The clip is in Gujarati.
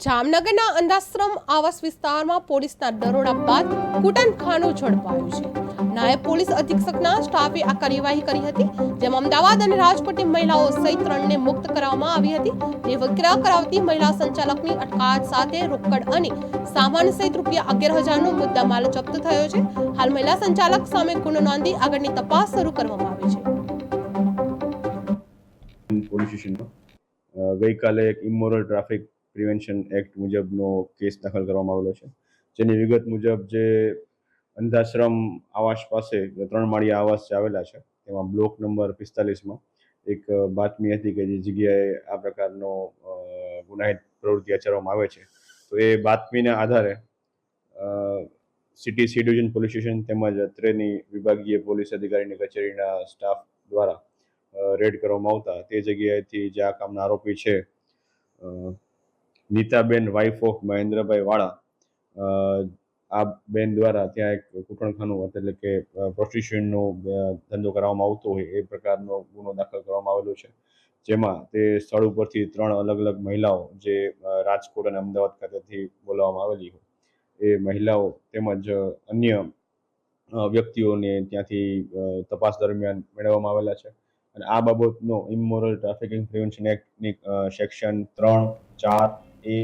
જામનગરના અંધાશ્રમ આવાસ વિસ્તારમાં પોલીસના દરોડા બાદ કૂટનખાનું ઝડપાયું છે. નાયબ પોલીસ અધિક્ષકના સ્ટાફે આ કાર્યવાહી કરી હતી, જેમાં અમદાવાદ અને રાજકોટની મહિલાઓ સહિત ત્રણને મુક્ત કરવામાં આવી હતી. તે વિક્રય કરાવતી મહિલા સંચાલકની અટકાયત સાથે રોકડ અને સામાન સહિત રૂપિયા અગિયાર હજારનો મુદ્દામાલ જપ્ત થયો છે. હાલ મહિલા સંચાલક સામે ગુનો નોંધી આગળની તપાસ શરૂ કરવામાં આવી છે. પોલીસ સ્ટેશનમાં ગઈકાલે એક ઇમોરલ ટ્રાફિક પ્રિવેન્શન એક્ટ મુજબનો કેસ દાખલ કરવામાં આવેલો છે. જેની વિગત મુજબ જે અંધાશ્રમ આવાસ પાસે ત્રણ માળિયા આવાસ જે આવેલા છે, તેમાં બ્લોક નંબર પિસ્તાલીસમાં એક બાતમી હતી કે જે જગ્યાએ આ પ્રકારનો ગુનાહિત પ્રવૃત્તિ આચરવામાં આવે છે. તો એ બાતમીના આધારે city C division police station તેમજ અત્રેની વિભાગીય પોલીસ અધિકારીની કચેરીના સ્ટાફ દ્વારા રેડ કરવામાં આવતા. તે જગ્યાએથી જે આ કામના આરોપી છે નીતાબેન વાઇફ ઓફ મહેન્દ્રભાઈ વાળા આ બેન દ્વારા ત્યાં એક કૂટણખાનું એટલે કે પ્રોસ્ટિટ્યુશનનો ધંધો કરવામાં આવતો હોય એ પ્રકારનો ગુનો દાખલ કરવામાં આવેલો છે. જેમાં તે સ્થળ ઉપરથી ત્રણ અલગ અલગ મહિલાઓ જે રાજકોટ અને અમદાવાદ ખાતેથી બોલાવવામાં આવેલી હોય. એ મહિલાઓ તેમજ અન્ય વ્યક્તિઓને ત્યાંથી તપાસ દરમિયાન મેળવવામાં આવેલા છે. અને આ બાબતનો ઇમોરલ ટ્રાફિકિંગ પ્રિવેન્શન એક્ટની સેક્શન ત્રણ ચાર